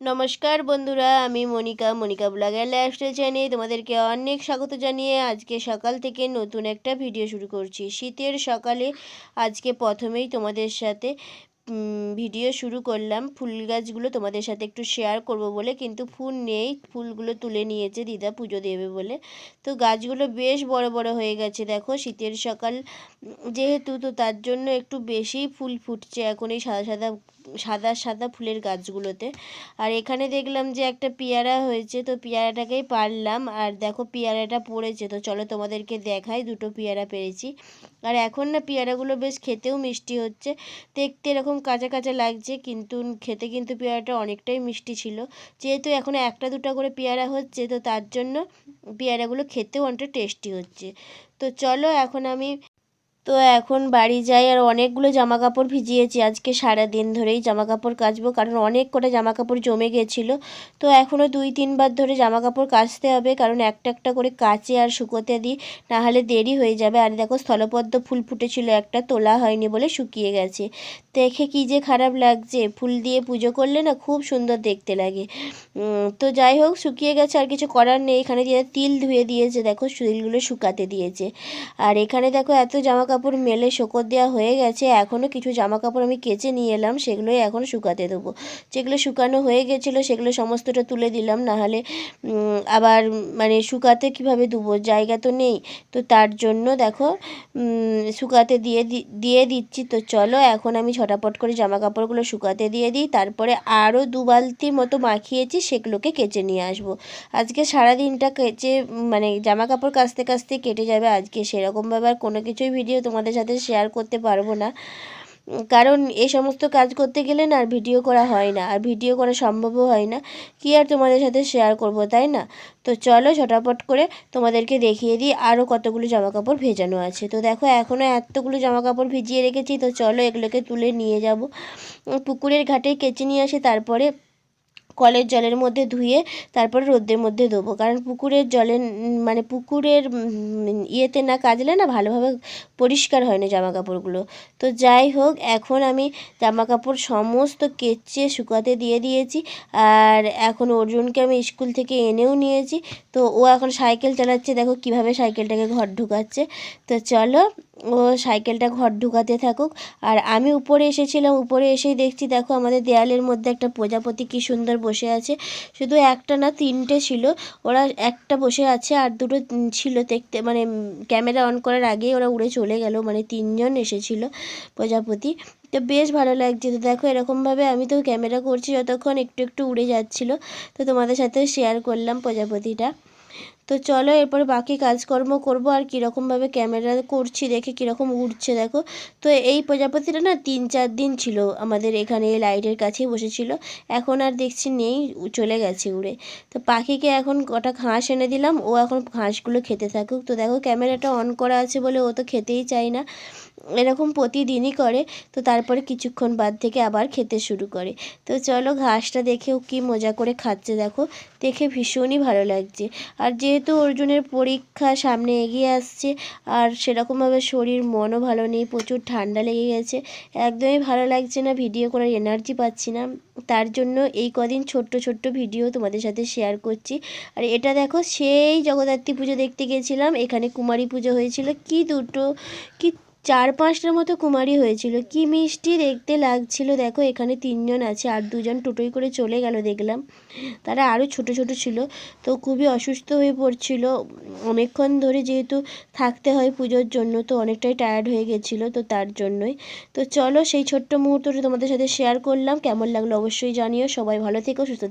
নমস্কার বন্ধুরা, আমি মনিকা মনিকা ব্লগের লাইফস্টাইল চ্যানে তোমাদেরকে অনেক স্বাগত জানিয়ে আজকে সকাল থেকে নতুন একটা ভিডিও শুরু করছি। শীতের সকালে আজকে প্রথমেই তোমাদের সাথে ভিডিও শুরু করলাম। ফুল গাছগুলো তোমাদের সাথে একটু শেয়ার করব বলে, কিন্তু ফুল নেই। ফুলগুলো তুলে নিয়েছে দিদা পুজো দেবে বলে। তো গাছগুলো বেশ বড় বড় হয়ে গেছে, দেখো। শীতের সকাল যেহেতু, তো তার জন্য একটু বেশি ফুল ফুটছে এখন এই সাদা সাদা সাদা সাদা ফুলের গাছগুলোতে। আর এখানে দেখলাম যে একটা পেয়ারা হয়েছে, তো পেয়ারাটাকেই পারলাম। আর দেখো, পেয়ারাটা পড়েছে। তো চলো তোমাদেরকে দেখাই, দুটো পেয়ারা পেরেছি। আর এখন না, পেয়ারাগুলো বেশ খেতেও মিষ্টি হচ্ছে। দেখতে এরকম কাঁচা কাঁচা লাগছে, কিন্তু খেতে কিন্তু পেয়ারাটা অনেকটাই মিষ্টি ছিল। যেহেতু এখন একটা দুটো করে পেয়ারা হচ্ছে, তো তার জন্য পেয়ারাগুলো খেতেও অনেকটা টেস্টি হচ্ছে। তো চলো এখন আমি তো এখন বাড়ি যাই আর অনেকগুলো জামা কাপড় ভিজিয়েছি। আজকে সারা দিন ধরেই জামা কাপড় কাচবো কারণ অনেক কটা জামা কাপড় জমে গেছিল। তো এখনও দুই, তিনবার ধরে জামা কাপড় কাচতে হবে কারণ একটা একটা করে কাচে আর শুকোতে দিই। নাহলে দেরি হয়ে যাবে। আর দেখো স্থলপদ্ম ফুল ফুটেছিল, একটা তোলা হয়নি বলে শুকিয়ে গেছে। দেখে কি যে খারাপ লাগছে। ফুল দিয়ে পুজো করলে না খুব সুন্দর দেখতে লাগে। তো যাই হোক, শুকিয়ে গেছে, আর কিছু করার নেই। এখানে তিল ধুয়ে দিয়েছে। দেখো তিলগুলো শুকাতে দিয়েছে। আর এখানে দেখো এত জামা কাপড় মেলে শোকর দেওয়া হয়ে গেছে এখনও কিছু জামা কাপড় আমি কেচে নিয়ে এলাম, সেগুলোই এখন শুকাতে দেবো। যেগুলো শুকানো হয়ে গেছিল, সেগুলো সমস্তটা তুলে দিলাম, নাহলে আবার মানে শুকাতে কীভাবে দেবো? জায়গা তো নেই। তো তার জন্য দেখো শুকাতে দিয়ে দিয়ে দিচ্ছি। তো চলো, এখন আমি ঝটাপট করে জামা কাপড়গুলো শুকাতে দিয়ে দিই, তারপরে আরও দু বালতি মতো মাখিয়েছি, সেগুলোকে কেচে নিয়ে আসব। আজকে সারা দিনটা কেচে মানে জামা কাপড় কাচতে কাচতে কেটে যাবে, আজকে সেরকমভাবে আর কোনো কিছুই ভিডিও তোমাদের সাথে শেয়ার করতে পারব না। কারণ এই সমস্ত কাজ করতে গেলে না আর ভিডিও করা হয় না, আর ভিডিও করা সম্ভবও হয় না। কি আর তোমাদের সাথে শেয়ার করব, তাই না? তো চলো ঝটাপট করে তোমাদেরকে দেখিয়ে দিই আরও কতগুলো জামা কাপড় ভেজানো আছে। তো দেখো এখনও এতগুলো জামা কাপড় ভিজিয়ে রেখেছি, তো চলো এগুলোকে তুলে নিয়ে যাব। পুকুরের ঘাটে কেচে নিয়ে আসি, তারপরে কলের জলের মধ্যে ধুয়ে তারপর রোদ্রের মধ্যে দেবো কারণ পুকুরের জলে মানে পুকুরের ইয়েতে না কাজলে না ভালোভাবে পরিষ্কার হয় না জামা কাপড়গুলো তো যাই হোক, এখন আমি জামা কাপড় সমস্ত কেচে শুকাতে দিয়ে দিয়েছি। আর এখন অর্জুনকে আমি স্কুল থেকে এনেও নিয়েছি। তো ও এখন সাইকেল চালাচ্ছে, দেখো কীভাবে সাইকেলটাকে ঘর ঢুকাচ্ছে। তো চলো, ও সাইকেলটা ঘর ঢুকাতে থাকুক। আর আমি উপরে এসেছিলাম, উপরে এসেই দেখছি, দেখো আমাদের দেয়ালের মধ্যে একটা প্রজাপতি কী সুন্দর বসে আছে। শুধু একটা না, তিনটে ছিল। ওরা একটা বসে আছে আর দুটো ছিল দেখতে মানে ক্যামেরা অন করার আগেই ওরা উড়ে চলে গেল। মানে তিনজন এসেছিল প্রজাপতি। তো বেশ ভালো লাগছে। তো দেখো, এরকমভাবে আমি তো ক্যামেরা করছি যতক্ষণ একটু একটু উড়ে যাচ্ছিল। তো তোমাদের সাথে শেয়ার করলাম প্রজাপতিটা। তো চলো এরপরে বাকি কাজকর্ম করব আর কীরকমভাবে ক্যামেরা করছি, দেখে কীরকম উঠছে, দেখো। তো এই প্রজাপতিটা না তিন চার দিন ছিল আমাদের এখানে লাইটের কাছেই বসেছিল, এখন আর দেখছি নেই চলে গেছে উড়ে। তো পাখিকে এখন কটা ঘাস এনে দিলাম, ও এখন ঘাসগুলো খেতে থাকুক। তো দেখো ক্যামেরাটা অন করা আছে বলে ও তো খেতেই চায় না। এরকম প্রতিদিনই করে, তো তারপরে কিছুক্ষণ বাদ থেকে আবার খেতে শুরু করে। তো চলো ঘাসটা দেখেও কি মজা করে খাচ্ছে দেখো। দেখে ভীষণই ভালো লাগছে। আর যেহেতু অর্জুনের পরীক্ষা সামনে এগিয়ে আসছে, আর সেরকমভাবে শরীর মনও ভালো নেই, প্রচুর ঠান্ডা লেগে গেছে, একদমই ভালো লাগছে না, ভিডিও করার এনার্জি পাচ্ছি না। তার জন্য এই কদিন ছোট্ট ছোট্ট ভিডিও তোমাদের সাথে শেয়ার করছি। আর এটা দেখো, সেই জগদ্ধাত্রী পুজো দেখতে গেছিলাম, এখানে কুমারী পুজো হয়েছিল। কি দুটো, কি চার পাঁচটার মতো কুমারী হয়েছিল। কি মিষ্টি দেখতে লাগছিল। দেখো, এখানে তিনজন আছে আর দুজন টোটোই করে চলে গেল, দেখলাম। তারা আরও ছোট ছোট ছিল। তো খুবই অসুস্থ হয়ে পড়ছিল। অনেকক্ষণ ধরে যেহেতু থাকতে হয় পুজোর জন্য, তো অনেকটাই টায়ার্ড হয়ে গেছিল তো তার জন্যই। তো চলো, সেই ছোট্ট মুহূর্তটা তোমাদের সাথে শেয়ার করলাম। কেমন লাগল অবশ্যই জানিও। সবাই ভালো থেকো, সুস্থ